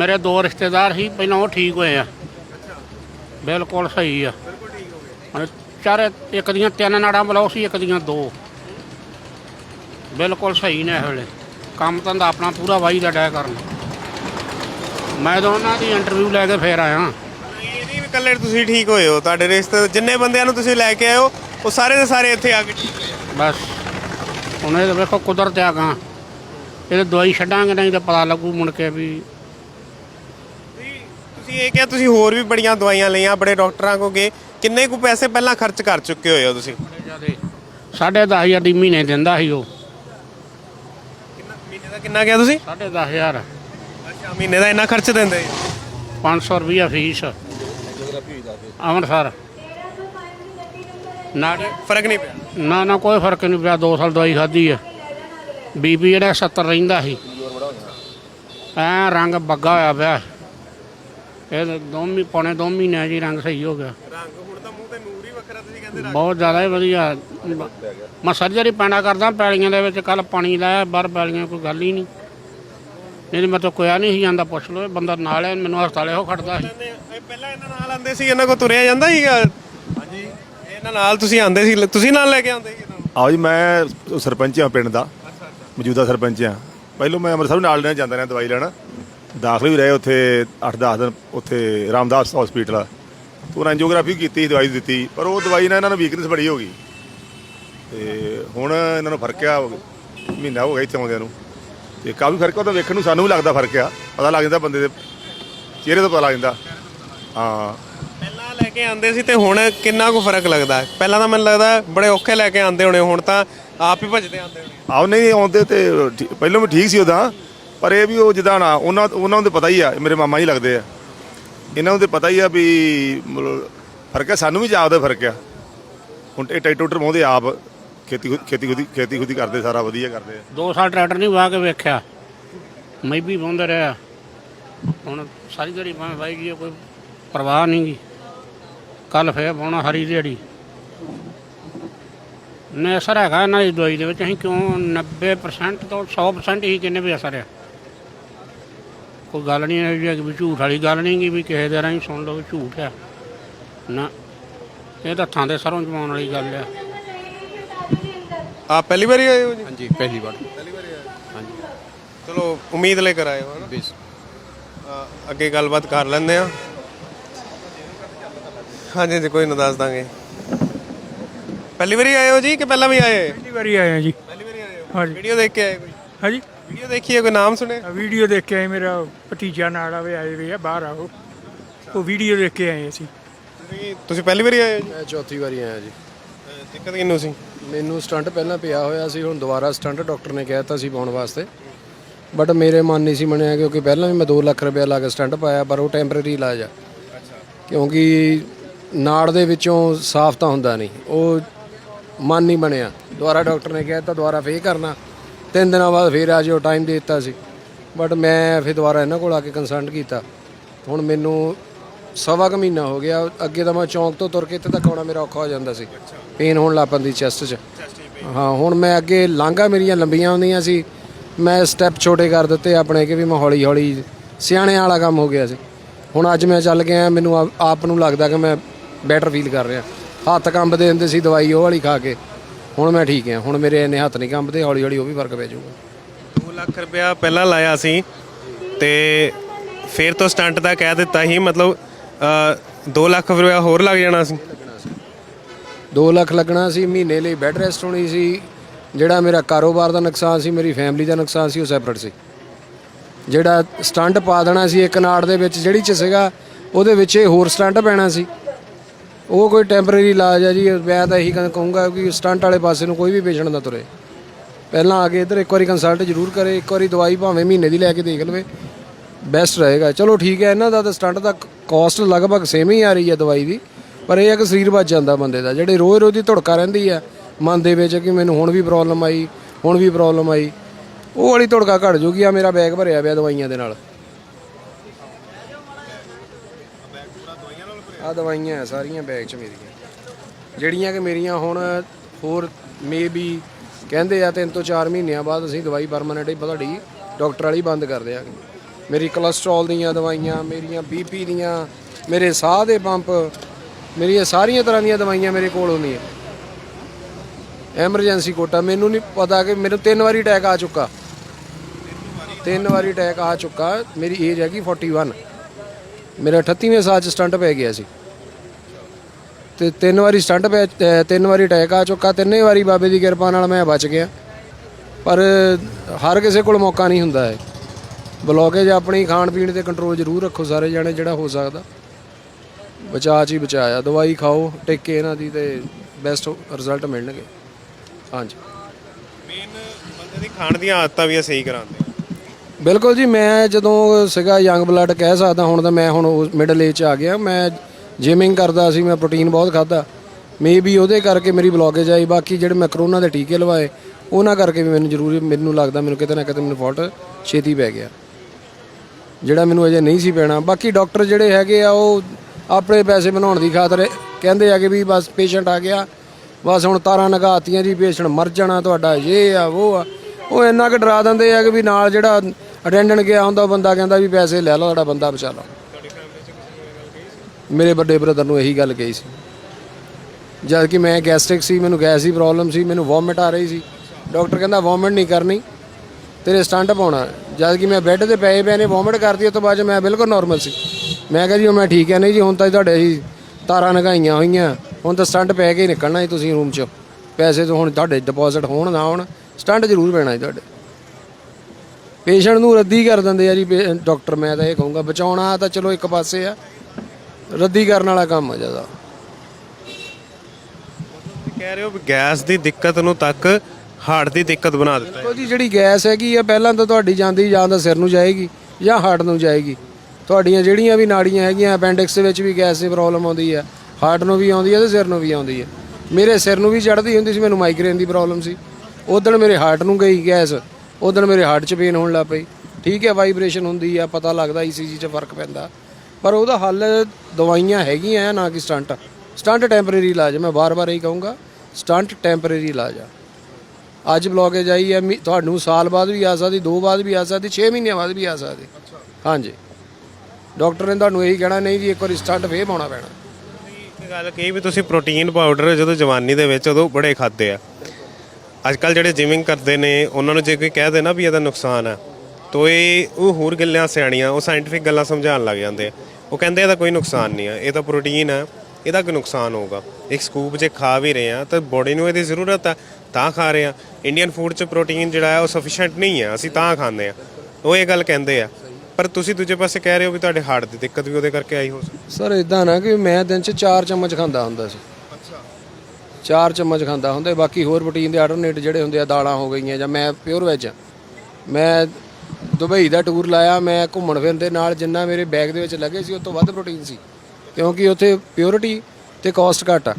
ਮੇਰੇ ਦੋ ਰਿਸ਼ਤੇਦਾਰ ਸੀ ਪਹਿਲਾਂ ਉਹ ਠੀਕ ਹੋਏ ਆ। ਬਿਲਕੁਲ ਸਹੀ ਆ। ਹੁਣ ਚਾਰੇ ਇੱਕ ਦੀਆਂ ਤਿੰਨ ਨਾੜਾਂ ਬਲੌਕ ਸੀ ਇੱਕ ਦੀਆਂ ਦੋ। ਬਿਲਕੁਲ ਸਹੀ ਨੇ ਇਹ ਵੇਲੇ। ਕੰਮ ਧੰਦਾ ਆਪਣਾ ਪੂਰਾ ਵਾਈ ਦਾ ਡੈ ਕਰਨ। ਮੈਂ ਤਾਂ ਉਹਨਾਂ ਦੀ ਇੰਟਰਵਿਊ ਲੈ ਕੇ ਫੇਰ ਆਇਆ। ਇਹ ਨਹੀਂ ਵੀ ਇਕੱਲੇ ਤੁਸੀਂ ਠੀਕ ਹੋਏ ਹੋ ਤੁਹਾਡੇ ਰਿਸ਼ਤੇ ਜਿੰਨੇ ਬੰਦਿਆਂ ਨੂੰ ਤੁਸੀਂ ਲੈ ਕੇ ਆਏ ਹੋ ਉਹ ਸਾਰੇ ਦੇ ਸਾਰੇ ਇੱਥੇ ਆ ਕੇ ਠੀਕ ਹੋਏ ਆ। ਬਸ। ਹੁਣ ਇਹ ਤਾਂ ਵੇਖੋ ਕੁਦਰਤ ਆ ਗਾਂ। ਇਹ ਦਵਾਈ ਛੱਡਾਂਗੇ ਨਹੀਂ ਤਾਂ ਪਤਾ ਲੱਗੂ ਮੁੜ ਕੇ ਵੀ ਤੁਸੀਂ- ਇਹ ਕਿਹਾ ਤੁਸੀਂ ਹੋਰ ਵੀ ਬੜੀਆਂ ਦਵਾਈਆਂ ਲਈਆਂ ਬੜੇ ਡਾਕਟਰਾਂ ਕੋਲ ਗਏ ਕਿੰਨੇ ਕੁ ਪੈਸੇ ਪਹਿਲਾਂ ਖਰਚ ਕਰ ਚੁੱਕੇ ਹੋਏ ਹੋ ਤੁਸੀਂ? ਸਾਢੇ ਦਸ ਹਜ਼ਾਰ ਦੀ ਮਹੀਨੇ ਦਿੰਦਾ ਸੀ ਉਹ। ਕਿੰਨਾ ਮਹੀਨੇ ਦਾ ਕਿੰਨਾ ਗਿਆ ਤੁਸੀਂ? ਸਾਢੇ ਦਸ ਹਜ਼ਾਰ। ਅੱਛਾ ਮਹੀਨੇ ਦਾ ਇੰਨਾ ਖਰਚ ਦਿੰਦੇ 500 ਰੁਪਈਆ ਫੀਸ। ਅੰਮ੍ਰਿਤਸਰ। ਨਾ ਫ਼ਰਕ ਨਹੀਂ ਪਿਆ? ਨਾ ਨਾ ਕੋਈ ਫ਼ਰਕ ਨਹੀਂ ਪਿਆ। 2 ਸਾਲ ਦਵਾਈ ਖਾਧੀ ਆ। ਬੀਪੀ ਜਿਹੜਾ 70 ਰਹਿੰਦਾ ਸੀ। ਐ ਰੰਗ ਬੱਗਾ ਹੋਇਆ ਪਿਆ। ਇਹ ਦੋ ਮਹੀਨੇ ਪੌਣੇ ਦੋ ਮਹੀਨਿਆਂ 'ਚ ਹੀ ਰੰਗ ਸਹੀ ਹੋ ਗਿਆ। ਰੰਗ ਹੁਣ ਤਾਂ ਮੂੰਹ ਤੇ ਨੂਰ ਹੀ ਵੱਖਰਾ ਤੁਸੀਂ ਕਹਿੰਦੇ ਬਹੁਤ ਜ਼ਿਆਦਾ ਹੀ ਵਧੀਆ। ਮੈਂ ਸਰਜਰੀ ਪੈਣਾ ਕਰਦਾ ਪੈਲੀਆਂ ਦੇ ਵਿੱਚ ਕੱਲ ਪਾਣੀ ਲਾਇਆ ਬਾਹਰ ਪੈਲੀਆਂ ਕੋਈ ਗੱਲ ਹੀ ਨਹੀਂ। ਨਹੀਂ ਮੈਂ ਤਾਂ ਕੋਇਆ ਨਹੀਂ ਸੀ ਜਾਂਦਾ ਪੁੱਛ ਇਹ ਬੰਦਾ ਨਾਲ ਹੈ ਮੈਨੂੰ ਹਸਪਤਾਲੇ ਉਹ ਖੜਦਾ ਸੀ। ਇਹ ਪਹਿਲਾਂ ਇਹਨਾਂ ਨਾਲ ਆਉਂਦੇ ਸੀ ਇਹਨਾਂ ਕੋ ਤੁਰਿਆ ਜਾਂਦਾ ਸੀਗਾ? ਹਾਂਜੀ। ਇਹਨਾਂ ਨਾਲ ਤੁਸੀਂ ਆਉਂਦੇ ਸੀ ਤੁਸੀਂ ਨਾਲ ਲੈ ਕੇ ਆਉਂਦੇ ਸੀ ਆਓ ਜੀ ਮੈਂ ਸਰਪੰਚ ਹਾਂ ਪਿੰਡ ਦਾ ਮੌਜੂਦਾ ਸਰਪੰਚ ਹਾਂ। ਪਹਿਲੋਂ ਮੈਂ ਅੰਮ੍ਰਿਤਸਰ ਨਾਲ ਲੈਣ ਜਾਂਦਾ ਰਿਹਾ ਦਵਾਈ ਲੈਣ। ਦਾਖਲ ਵੀ ਰਹੇ ਉੱਥੇ 8-10 ਦਿਨ ਉੱਥੇ ਰਾਮਦਾਸ ਹਸਪੀਟਲ ਤੋਂ ਐਂਜੀਓਗ੍ਰਾਫੀ ਕੀਤੀ ਦਵਾਈ ਦਿੱਤੀ ਪਰ ਉਹ ਦਵਾਈ ਨਾਲ ਇਹਨਾਂ ਨੂੰ ਵੀਕਨੈਸ ਬੜੀ ਹੋ ਗਈ। ਤੇ ਹੁਣ ਇਹਨਾਂ ਨੂੰ ਫ਼ਰਕ ਆ ਮਹੀਨਾ ਹੋ ਗਿਆ ਇੱਥੇ ਆਉਂਦਿਆਂ ਨੂੰ। ਤੇ ਕਾਫੀ ਫ਼ਰਕ ਆ ਉਹ ਤਾਂ ਵੇਖਣ ਨੂੰ ਸਾਨੂੰ ਵੀ ਲੱਗਦਾ ਫ਼ਰਕ ਆ। ਪਤਾ ਲੱਗ ਜਾਂਦਾ ਬੰਦੇ ਦੇ ਚਿਹਰੇ ਤੋਂ ਪਤਾ ਲੱਗ ਜਾਂਦਾ। ਹਾਂ। ਪਹਿਲਾਂ ਲੈ ਕੇ ਆਉਂਦੇ ਸੀ ਤੇ ਹੁਣ ਕਿੰਨਾ ਕੁ ਫ਼ਰਕ ਲੱਗਦਾ? ਪਹਿਲਾਂ ਤਾਂ ਮੈਨੂੰ ਲੱਗਦਾ ਬੜੇ ਔਖੇ ਲੈ ਕੇ ਆਉਂਦੇ ਹੋਣੇ ਹੁਣ ਤਾਂ ਆਪ ਹੀ ਭੱਜਦੇ ਆਉਂਦੇ ਹੋਣੇ। ਆਉ ਨਹੀਂ ਆਉਂਦੇ ਤੇ ਠੀ- ਪਹਿਲਾਂ ਵੀ ਠੀਕ ਸੀ ਉਦਾਂ ਪਰ ਇਹ ਵੀ ਉਹ ਜਿੱਦਾਂ ਨਾ, ਉਹਨਾਂ ਉਹਨਾਂ ਨੂੰ ਤਾਂ ਪਤਾ ਹੀ ਆ ਮੇਰੇ ਮਾਮਾ ਹੀ ਲੱਗਦੇ ਆ। ਇਹਨਾਂ ਨੂੰ ਤਾਂ ਪਤਾ ਹੀ ਆ ਵੀ ਮਤਲਬ ਫ਼ਰਕ ਹੈ ਸਾਨੂੰ ਵੀ ਜਾਪਦਾ ਫ਼ਰਕ ਆ। ਹੁਣ ਇਹ ਟਰੈਕਟਰ ਟਰੈਕਟਰ ਆਪ ਖੇਤੀ ਖੇਤੀ ਖੁਦੀ ਖੇਤੀ ਖੁਦੀ ਕਰਦੇ, ਸਾਰਾ ਵਧੀਆ ਕਰਦੇ ਆ। ਦੋ ਸਾਲ ਟਰੈਕਟਰ ਨਹੀਂ ਵਾਹ ਕੇ ਵੇਖਿਆ। ਮੈਂ ਵੀ ਪਾਉਂਦਾ ਰਿਹਾ। ਹੁਣ ਸਾਰੀ ਦਿਹਾੜੀ ਭਾਵੇਂ ਵਾਈ ਗਈ ਕੋਈ ਪਰਵਾਹ ਨਹੀਂ ਗਈ ਕੱਲ ਫੇਰ ਪਾਉਣਾ ਹਰੀ ਦਿਹਾੜੀ। ਨੇ ਅਸਰ ਹੈਗਾ ਇਹਨਾਂ ਦੀ ਦਵਾਈ ਦੇ ਵਿੱਚ, ਅਸੀਂ ਕਿਉਂ 90% ਤੋਂ 100% ਹੀ ਕਿੰਨੇ ਵੀ ਅਸਰ ਆ। ਕੋਈ ਗੱਲ ਨਹੀਂ ਹੈ ਜੀ ਵੀ ਝੂਠ ਵਾਲੀ ਗੱਲ ਨਹੀਂ ਗੀ ਵੀ ਕਿਸੇ ਦੇ ਰਾਹੀਂ ਸੁਣ ਲਓ ਵੀ ਝੂਠ ਆ ਨਾ ਇਹ ਤਾਂ ਥਾਂ ਦੇ ਸਰੋਂ ਜਮਾਉਣ ਵਾਲੀ ਗੱਲ ਆ ਆਪ ਪਹਿਲੀ ਵਾਰੀ ਆਏ ਹੋ ਜੀ? ਹਾਂਜੀ ਪਹਿਲੀ ਵਾਰ। ਚਲੋ ਉਮੀਦ ਲੈ ਕਰ ਆਏ ਹੋ ਹਨਾ ਬੇਸ ਅ, ਅੱਗੇ ਗੱਲਬਾਤ ਕਰ ਲੈਂਦੇ ਆ ਹਾਂਜੀ ਜੀ ਕੋਈ ਨਾ ਦੱਸ ਦਾਂਗੇ। ਪਹਿਲੀ ਵਾਰੀ ਆਏ ਹੋ ਜੀ ਕਿ ਪਹਿਲਾਂ ਵੀ ਆਏ? ਪਹਿਲੀ ਵਾਰੀ ਆਏ ਆ ਜੀ। ਪਹਿਲੀ ਵਾਰੀ ਆਏ ਹੋ? ਹਾਂਜੀ। ਵੀਡੀਓ ਦੇਖ ਕੇ ਆਏ ਕੋਈ? ਹਾਂਜੀ। ਵੀਡੀਓ ਦੇਖੀ ਹੈ ਕੋਈ ਨਾਮ ਸੁਣਿਆ? ਆ ਵੀਡੀਓ ਦੇਖ ਕੇ ਆਏ ਮੇਰਾ ਭਤੀਜਾ ਨਾਲ ਆਵੇ ਆਏ ਵੇ ਆ ਬਾਹਰ ਆਓ। ਉਹ ਵੀਡੀਓ ਦੇਖ ਕੇ ਆਏ ਅਸੀਂ। ਤੁਸੀਂ ਤੁਸੀਂ ਪਹਿਲੀ ਵਾਰੀ ਆਏ ਹੋ ਜੀ? ਮੈਂ ਚੌਥੀ ਵਾਰੀ ਆਇਆ ਜੀ। ਦਿੱਕਤ ਕਿੰਨੂੰ ਸੀ? ਮੈਨੂੰ ਸਟੰਟ ਪਹਿਲਾਂ ਪਿਆ ਹੋਇਆ ਸੀ ਹੁਣ ਦੁਬਾਰਾ ਸਟੰਟ ਡਾਕਟਰ ਨੇ ਕਹਿਤਾ ਸੀ ਪਾਉਣ ਵਾਸਤੇ। ਬਟ ਮੇਰੇ ਮਨ ਨਹੀਂ ਸੀ ਮੰਨਿਆ ਕਿਉਂਕਿ ਪਹਿਲਾਂ ਵੀ ਮੈਂ 2 ਲੱਖ ਰੁਪਏ ਲਾ ਕੇ ਸਟੰਟ ਪਾਇਆ ਪਰ ਉਹ ਟੈਂਪਰੇਰੀ ਇਲਾਜ ਆ। ਕਿਉਂਕਿ ਨਾੜ ਦੇ ਵਿੱਚੋਂ ਸਾਫ਼ ਤਾਂ ਹੁੰਦਾ ਨਹੀਂ ਉਹ ਮਨ ਨਹੀਂ ਬਣਿਆ ਦੁਬਾਰਾ ਡਾਕਟਰ ਨੇ ਕਹਿਤਾ ਦੁਬਾਰਾ ਫੇਰ ਕਰਨਾ। ਤਿੰਨ ਦਿਨਾਂ ਬਾਅਦ ਫੇਰ ਆ ਜਿਓ ਟਾਈਮ ਦੇ ਦਿੱਤਾ ਸੀ। ਬਟ ਮੈਂ ਫਿਰ ਦੁਬਾਰਾ ਇਹਨਾਂ ਕੋਲ ਆ ਕੇ ਕੰਸਲਟ ਕੀਤਾ। ਹੁਣ ਮੈਨੂੰ ਸਵਾ ਕੁ ਮਹੀਨਾ ਹੋ ਗਿਆ, ਅੱਗੇ ਤਾਂ ਮੈਂ ਚੌਂਕ ਤੋਂ ਤੁਰ ਕੇ ਇੱਥੇ ਤੱਕ ਆਉਣਾ ਮੇਰਾ ਔਖਾ ਹੋ ਜਾਂਦਾ ਸੀ। ਪੇਨ ਹੋਣ ਲੱਗ ਪੈਂਦੀ ਚੈਸਟ 'ਚ। ਹਾਂ, ਹੁਣ ਮੈਂ ਅੱਗੇ ਲਾਂਘਾ ਮੇਰੀਆਂ ਲੰਬੀਆਂ ਹੁੰਦੀਆਂ ਸੀ। ਮੈਂ ਸਟੈਪ ਛੋਟੇ ਕਰ ਦਿੱਤੇ ਆਪਣੇ ਕਿ ਵੀ ਮੈਂ ਹੌਲੀ ਹੌਲੀ ਸਿਆਣਿਆਂ ਵਾਲਾ ਕੰਮ ਹੋ ਗਿਆ ਸੀ। ਹੁਣ ਅੱਜ ਮੈਂ ਚੱਲ ਗਿਆ, ਮੈਨੂੰ ਆਪ- ਆਪ ਨੂੰ ਲੱਗਦਾ ਕਿ ਮੈਂ ਬੈਟਰ ਫੀਲ ਕਰ ਰਿਹਾ। ਹੱਥ ਕੰਬਦੇ ਹੁੰਦੇ ਸੀ ਦਵਾਈ ਉਹ ਵਾਲੀ ਖਾ ਕੇ। ਹੁਣ ਮੈਂ ਠੀਕ ਹਾਂ ਹੁਣ ਮੇਰੇ ਇੰਨੇ ਹੱਥ ਨਹੀਂ ਕੰਬਦੇ ਹੌਲੀ ਹੌਲੀ ਉਹ ਵੀ ਫ਼ਰਕ ਪੈ ਜਾਊਗਾ। 2 ਲੱਖ ਰੁਪਇਆ ਪਹਿਲਾਂ ਲਾਇਆ ਸੀ ਤੇ ਫਿਰ ਤੋਂ ਸਟੰਟ ਦਾ ਕਹਿ ਦਿੱਤਾ ਸੀ ਮਤਲਬ 2 ਲੱਖ ਰੁਪਇਆ ਹੋਰ ਲੱਗ ਜਾਣਾ ਸੀ। 2 ਲੱਖ ਲੱਗਣਾ ਸੀ ਮਹੀਨੇ ਲਈ ਬੈੱਡ ਰੈਸਟ ਹੋਣੀ ਸੀ ਜਿਹੜਾ ਮੇਰਾ ਕਾਰੋਬਾਰ ਦਾ ਨੁਕਸਾਨ ਸੀ ਮੇਰੀ ਫੈਮਿਲੀ ਦਾ ਨੁਕਸਾਨ ਸੀ ਉਹ ਸੈਪਰੇਟ ਸੀ। ਜਿਹੜਾ ਸਟੰਟ ਪਾ ਦੇਣਾ ਸੀ ਇੱਕ ਨਾੜ ਦੇ ਵਿੱਚ ਜਿਹੜੀ ਚ ਸੀਗਾ ਉਹਦੇ ਵਿੱਚ ਇਹ ਹੋਰ ਸਟੰਟ ਪੈਣਾ ਸੀ। ਉਹ ਕੋਈ ਟੈਂਪਰੇਰੀ ਇਲਾਜ ਹੈ ਜੀ, ਮੈਂ ਤਾਂ ਇਹੀ ਕਹਿ- ਕਹੂੰਗਾ ਕਿ ਸਟੰਟ ਵਾਲੇ ਪਾਸੇ ਨੂੰ ਕੋਈ ਵੀ ਪੇਸ਼ੈਂਟ ਨਾ ਤੁਰੇ। ਪਹਿਲਾਂ ਆ ਕੇ ਇੱਧਰ ਇੱਕ ਵਾਰੀ ਕੰਸਲਟ ਜ਼ਰੂਰ ਕਰੇ, ਇੱਕ ਵਾਰੀ ਦਵਾਈ ਭਾਵੇਂ ਮਹੀਨੇ ਦੀ ਲੈ ਕੇ ਦੇਖ ਲਵੇ। ਬੈਸਟ ਰਹੇਗਾ। ਚਲੋ ਠੀਕ ਹੈ, ਇਹਨਾਂ ਦਾ ਤਾਂ ਸਟੰਟ ਦਾ ਕਾਸਟ ਲਗਭਗ ਸੇਮ ਹੀ ਆ ਰਹੀ ਹੈ ਦਵਾਈ ਦੀ, ਪਰ ਇਹ ਹੈ ਕਿ ਸਰੀਰ ਬਚ ਜਾਂਦਾ ਬੰਦੇ ਦਾ। ਜਿਹੜੇ ਰੋਜ਼ ਰੋਜ਼ ਦੀ ਧੜਕਾ ਰਹਿੰਦੀ ਆ ਮਨ ਦੇ ਵਿੱਚ ਕਿ ਮੈਨੂੰ ਹੁਣ ਵੀ ਪ੍ਰੋਬਲਮ ਆਈ, ਹੁਣ ਵੀ ਪ੍ਰੋਬਲਮ ਆਈ, ਉਹ ਵਾਲੀ ਧੜਕਾ ਘਟ ਜੂਗੀ ਆ ਮੇਰਾ ਬੈਗ ਭਰਿਆ ਪਿਆ ਦਵਾਈਆਂ ਦੇ ਨਾਲ। ਆ ਦਵਾਈਆਂ ਆ ਸਾਰੀਆਂ ਬੈਗ 'ਚ ਮੇਰੀਆਂ। ਜਿਹੜੀਆਂ ਕਿ ਮੇਰੀਆਂ ਹੁਣ ਹੋਰ ਮੇਬੀ ਕਹਿੰਦੇ ਆ ਤਿੰਨ ਤੋਂ ਚਾਰ ਮਹੀਨਿਆਂ ਬਾਅਦ ਅਸੀਂ ਦਵਾਈ ਪਰਮਾਨੈਂਟ ਹੀ ਤੁਹਾਡੀ ਡਾਕਟਰ ਵਾਲੀ ਬੰਦ ਕਰ ਦਿਆਂਗੇ। ਮੇਰੀ ਕੋਲੇਸਟ੍ਰੋਲ ਦੀਆਂ ਦਵਾਈਆਂ, ਮੇਰੀਆਂ ਬੀਪੀ ਦੀਆਂ, ਮੇਰੇ ਸਾਹ ਦੇ ਪੰਪ, ਮੇਰੀਆਂ ਸਾਰੀਆਂ ਤਰ੍ਹਾਂ ਦੀਆਂ ਦਵਾਈਆਂ ਮੇਰੇ ਕੋਲ ਹੁੰਦੀਆਂ। ਐਮਰਜੈਂਸੀ ਕੋਟਾ ਮੈਨੂੰ ਨਹੀਂ ਪਤਾ ਕਿ ਮੈਨੂੰ ਤਿੰਨ ਵਾਰੀ ਅਟੈਕ ਆ ਚੁੱਕਾ। ਤਿੰਨ ਵਾਰੀ ਅਟੈਕ ਆ ਚੁੱਕਾ, ਮੇਰੀ ਏਜ ਹੈਗੀ 41 ਮੇਰਾ 38ਵੇਂ ਸਾਲ ਚ ਸਟੰਟ ਪੈ ਗਿਆ ਸੀ। ਤੇ ਤਿੰਨ ਵਾਰੀ ਸਟੰਟ ਪੈ ਤਿੰਨ ਵਾਰੀ ਅਟੈਕ ਆ ਚੁੱਕਾ, ਤਿੰਨੇ ਵਾਰੀ ਬਾਬੇ ਦੀ ਕਿਰਪਾ ਨਾਲ ਮੈਂ ਬਚ ਗਿਆ। ਪਰ ਹਰ ਕਿਸੇ ਕੋਲ ਮੌਕਾ ਨਹੀਂ ਹੁੰਦਾ ਹੈ ਬਲੋਕੇਜ ਆਪਣੀ ਖਾਣ ਪੀਣ ਤੇ ਕੰਟਰੋਲ ਜ਼ਰੂਰ ਰੱਖੋ ਸਾਰੇ ਜਾਣੇ, ਜਿਹੜਾ ਹੋ ਸਕਦਾ। ਬਚਾ ਚ ਹੀ ਬਚਾਇਆ, ਦਵਾਈ ਖਾਓ, ਟਿੱਕੇ ਇਹਨਾਂ ਦੀ ਤੇ ਬੈਸਟ ਰਿਜ਼ਲਟ ਮਿਲਣਗੇ। ਹਾਂਜੀ। ਮੇਨ ਬੰਦੇ ਦੀ ਖਾਣ ਦੀਆਂ ਆਦਤਾਂ ਵੀ ਇਹ ਸਹੀ ਕਰਾਉਂਦੇ। ਬਿਲਕੁਲ ਜੀ, ਮੈਂ ਜਦੋਂ ਸੀਗਾ ਯੰਗ ਬਲੱਡ ਕਹਿ ਸਕਦਾ, ਹੁਣ ਤਾਂ ਮੈਂ ਹੁਣ ਮਿਡਲ ਏਜ ਚ ਆ ਗਿਆ। ਮੈਂ ਜਿਮਿੰਗ ਕਰਦਾ ਸੀ, ਮੈਂ ਪ੍ਰੋਟੀਨ ਬਹੁਤ ਖਾਦਾ ਮੇ ਵੀ ਉਹਦੇ ਕਰਕੇ ਮੇਰੀ ਬਲੌਕੇਜ ਆਈ, ਬਾਕੀ ਜਿਹੜੇ ਮੈਂ ਕਰੋਨਾ ਦੇ ਟੀਕੇ ਲਵਾਏ, ਉਹਨਾਂ ਕਰਕੇ ਵੀ ਮੈਨੂੰ ਜ਼ਰੂਰੀ, ਮੈਨੂੰ ਲੱਗਦਾ ਮੈਨੂੰ ਕਿਤੇ ਨਾ ਕਿਤੇ ਮੈਨੂੰ ਫਾਲਟ ਛੇਤੀ ਪੈ ਗਿਆ। ਜਿਹੜਾ ਮੈਨੂੰ ਅਜੇ ਨਹੀਂ ਸੀ ਪੈਣਾ। ਬਾਕੀ ਡਾਕਟਰ ਜਿਹੜੇ ਹੈਗੇ ਆ, ਉਹ ਆਪਣੇ ਪੈਸੇ ਬਣਾਉਣ ਦੀ ਖਾਤਰ ਕਹਿੰਦੇ ਆ ਕਿ ਵੀ ਬਸ ਪੇਸ਼ੈਂਟ ਆ ਗਿਆ, ਬਸ ਹੁਣ ਤਾਰਾਂ ਨਗਾਤੀਆਂ ਜੀ ਪੇਸ਼ੈਂਟ ਮਰ ਜਾਣਾ, ਤੁਹਾਡਾ ਇਹ ਆ, ਉਹ ਆ। ਉਹ ਇੰਨਾ ਕੁ ਡਰਾ ਦਿੰਦੇ ਆ ਕਿ ਵੀ ਨਾਲ ਜਿਹੜਾ ਅਟੈਂਡੈਂਟ ਗਿਆ ਹੁੰਦਾ ਉਹ ਬੰਦਾ ਕਹਿੰਦਾ ਵੀ ਪੈਸੇ ਲੈ ਲਓ, ਸਾਡਾ ਬੰਦਾ ਬਚਾ ਲਓ। ਮੇਰੇ ਵੱਡੇ ਬ੍ਰਦਰ ਨੂੰ ਇਹੀ ਗੱਲ ਕਹੀ ਸੀ। ਜਦ ਕਿ ਮੈਂ ਗੈਸਟ੍ਰਿਕ ਸੀ, ਮੈਨੂੰ ਗੈਸ ਦੀ ਪ੍ਰੋਬਲਮ ਸੀ, ਮੈਨੂੰ ਵੋਮਿਟ ਆ ਰਹੀ ਸੀ। ਡਾਕਟਰ ਕਹਿੰਦਾ ਵੋਮਿਟ ਨਹੀਂ ਕਰਨੀ, ਤੇਰੇ ਸਟੰਟ ਪਾਉਣਾ ਜਦ ਕਿ ਮੈਂ ਬੈੱਡ ਤੇ ਪਏ ਪਏ ਨੇ ਵੋਮਿਟ ਕਰਦੀ, ਉਸ ਤੋਂ ਬਾਅਦ 'ਚ ਮੈਂ ਬਿਲਕੁਲ ਨਾਰਮਲ ਸੀ। ਮੈਂ ਕਿਹਾ ਜੀ ਹੁਣ ਮੈਂ ਠੀਕ ਹੈ, ਨਹੀਂ ਜੀ, ਹੁਣ ਤਾਂ ਤੁਹਾਡੇ ਹੀ ਤਾਰਾਂ ਨਗਾਈਆਂ ਹੋਈਆਂ। ਹੁਣ ਤਾਂ ਸਟੰਟ ਪੈ ਕੇ ਹੀ ਨਿਕਲਣਾ ਜੀ ਤੁਸੀਂ ਰੂਮ 'ਚ। ਪੈਸੇ ਤੋਂ ਹੁਣ ਤੁਹਾਡੇ ਡਿਪੋਜ਼ਿਟ ਹੋਣ ਨਾ ਹੋਣ ਸਟੰਟ ਜ਼ਰੂਰ ਪੈਣਾ ਜੀ ਤੁਹਾਡੇ। ਪੇਸ਼ੈਂਟ ਨੂੰ ਰੱਦੀ ਕਰ ਦਿੰਦੇ ਆ ਜੀ ਡਾਕਟਰ ਮੈਂ ਤਾਂ ਇਹ ਕਹੂੰਗਾ ਬਚਾਉਣਾ ਤਾਂ ਚਲੋ ਇੱਕ ਪਾਸੇ ਆ ਰੱਦੀ ਕਰਨ ਵਾਲਾ ਕੰਮ ਆ ਜ਼ਿਆਦਾ। ਕਹਿ ਰਹੇ ਹੋ ਗੈਸ ਦੀ ਦਿੱਕਤ ਨੂੰ ਤੱਕ ਹਾਰਟ ਦੀ ਦਿੱਕਤ ਬਣਾ ਦਿੱਤਾ ਹੈ ਦੇਖੋ ਜੀ ਜਿਹੜੀ ਗੈਸ ਹੈਗੀ ਆ ਪਹਿਲਾਂ ਤਾਂ ਤੁਹਾਡੀ ਜਾਂਦੀ ਜਾਂ ਤਾਂ ਸਿਰ ਨੂੰ ਜਾਏਗੀ ਜਾਂ ਹਾਰਟ ਨੂੰ ਜਾਏਗੀ। ਤੁਹਾਡੀਆਂ ਜਿਹੜੀਆਂ ਵੀ ਨਾੜੀਆਂ ਹੈਗੀਆਂ ਅਪੈਂਡਿਕਸ ਦੇ ਵਿੱਚ ਵੀ ਗੈਸ ਦੀ ਪ੍ਰੋਬਲਮ ਆਉਂਦੀ ਹੈ ਹਾਰਟ ਨੂੰ ਵੀ ਆਉਂਦੀ ਹੈ ਤੇ ਸਿਰ ਨੂੰ ਵੀ ਆਉਂਦੀ ਹੈ ਮੇਰੇ ਸਿਰ ਨੂੰ ਵੀ ਚੜ੍ਹਦੀ ਹੁੰਦੀ ਸੀ ਮੈਨੂੰ ਮਾਈਗ੍ਰੇਨ ਦੀ ਪ੍ਰੋਬਲਮ ਸੀ। ਉਦੋਂ ਮੇਰੇ ਹਾਰਟ ਨੂੰ ਗਈ ਗੈਸ। ਉਦੋਂ ਮੇਰੇ ਹਾਰਟ 'ਚ ਪੇਨ ਹੋਣ ਲੱਗ ਪਈ। ਠੀਕ ਹੈ ਵਾਈਬ੍ਰੇਸ਼ਨ ਹੁੰਦੀ ਆ, ਪਤਾ ਲੱਗਦਾ ਈਸੀਜੀ 'ਚ ਫ਼ਰਕ ਪੈਂਦਾ। ਪਰ ਉਹਦਾ ਹੱਲ ਦਵਾਈਆਂ ਹੈਗੀਆਂ ਆ, ਨਾ ਕਿ ਸਟੰਟ ਸਟੰਟ ਟੈਂਪਰੇਰੀ ਇਲਾਜ, ਮੈਂ ਵਾਰ-ਵਾਰ ਇਹੀ ਕਹੂੰਗਾ ਸਟੰਟ ਟੈਂਪਰੇਰੀ ਇਲਾਜ ਆ। ਅੱਜ ਬਲੌਕੇਜ ਆਈ ਹੈ ਮੀ- ਤੁਹਾਨੂੰ ਸਾਲ ਬਾਅਦ ਵੀ ਆ ਸਕਦੀ, ਦੋ ਬਾਅਦ ਵੀ ਆ ਸਕਦੀ 6 ਮਹੀਨਿਆਂ ਬਾਅਦ ਵੀ ਆ ਸਕਦੀ। ਹਾਂਜੀ। ਡਾਕਟਰ ਨੇ ਤੁਹਾਨੂੰ ਇਹੀ ਕਹਿਣਾ, ਨਹੀਂ ਜੀ, ਇੱਕ ਵਾਰੀ ਸਟੰਟ ਫੇਰ ਪਾਉਣਾ ਪੈਣਾ। ਗੱਲ ਕਹੀ ਵੀ ਤੁਸੀਂ ਪ੍ਰੋਟੀਨ ਪਾਊਡਰ ਜਦੋਂ ਜਵਾਨੀ ਦੇ ਵਿੱਚ ਉਦੋਂ ਬੜੇ ਖਾਦੇ ਆ। ਅੱਜ ਕੱਲ ਜਿਹੜੇ ਜਿਮਿੰਗ ਕਰਦੇ ਨੇ, ਉਹਨਾਂ ਨੂੰ ਜੇ ਕੋਈ ਕਹਿ ਦੇ ਨਾ ਵੀ ਇਹਦਾ ਨੁਕਸਾਨ ਆ, ਤੋ ਇਹ, ਉਹ ਹੋਰ ਗੱਲਾਂ ਸਿਆਣੀਆਂ, ਉਹ ਸਾਇੰਟਿਫਿਕ ਗੱਲਾਂ ਸਮਝਾਉਣ ਲੱਗ ਜਾਂਦੇ ਆ। ਉਹ ਕਹਿੰਦੇ ਇਹਦਾ ਕੋਈ ਨੁਕਸਾਨ ਨਹੀਂ ਆ, ਇਹ ਤਾਂ ਪ੍ਰੋਟੀਨ ਆ, ਇਹਦਾ ਕੀ ਨੁਕਸਾਨ ਹੋਊਗਾ। ਇੱਕ ਸਕੂਪ ਜੇ ਖਾ ਵੀ ਰਹੇ ਆ, ਤਾਂ ਬੋਡੀ ਨੂੰ ਇਹਦੀ ਜ਼ਰੂਰਤ ਆ, ਤਾਂ ਖਾ ਰਹੇ ਆ। ਇੰਡੀਅਨ ਫੂਡ 'ਚ ਪ੍ਰੋਟੀਨ ਜਿਹੜਾ ਹੈ ਉਹ ਸਫੀਸ਼ੀਐਂਟ ਨਹੀਂ ਆ, ਅਸੀਂ ਤਾਂ ਖਾਂਦੇ ਆ। ਉਹ ਇਹ ਗੱਲ ਕਹਿੰਦੇ ਆ। ਪਰ ਤੁਸੀਂ ਦੂਜੇ ਪਾਸੇ ਕਹਿ ਰਹੇ ਹੋ ਵੀ ਤੁਹਾਡੇ ਹਾਰਟ ਦੀ ਦਿੱਕਤ ਵੀ ਉਹਦੇ ਕਰਕੇ ਆਈ ਹੋ ਸਕਦੀ। ਸਰ ਇਦਾਂ ਨਾ ਕਿ ਮੈਂ ਦਿਨ 'ਚ 4 ਚਮਚ ਖਾਂਦਾ ਹੁੰਦਾ ਸੀ। ਚਾਰ ਚਮਚ ਖਾਂਦਾ ਹੁੰਦਾ, ਬਾਕੀ ਹੋਰ ਪ੍ਰੋਟੀਨ ਦੇ ਆਲਟਰਨੇਟ ਜਿਹੜੇ ਹੁੰਦੇ ਆ, ਦਾਲਾਂ ਹੋ ਗਈਆਂ ਜਾਂ ਮੈਂ ਪਿਓਰ ਵੈਜ ਆ ਮੈਂ ਦੁਬਈ ਦਾ ਟੂਰ ਲਾਇਆ, ਮੈਂ ਘੁੰਮਣ ਫਿਰਨ ਦੇ ਨਾਲ ਜਿੰਨਾ ਮੇਰੇ ਬੈਗ ਦੇ ਵਿੱਚ ਲੱਗੇ ਸੀ ਉਸ ਤੋਂ ਵੱਧ ਪ੍ਰੋਟੀਨ ਸੀ। ਕਿਉਂਕਿ ਉੱਥੇ ਪਿਓਰਿਟੀ ਤੇ ਕਾਸਟ ਘੱਟ ਆ।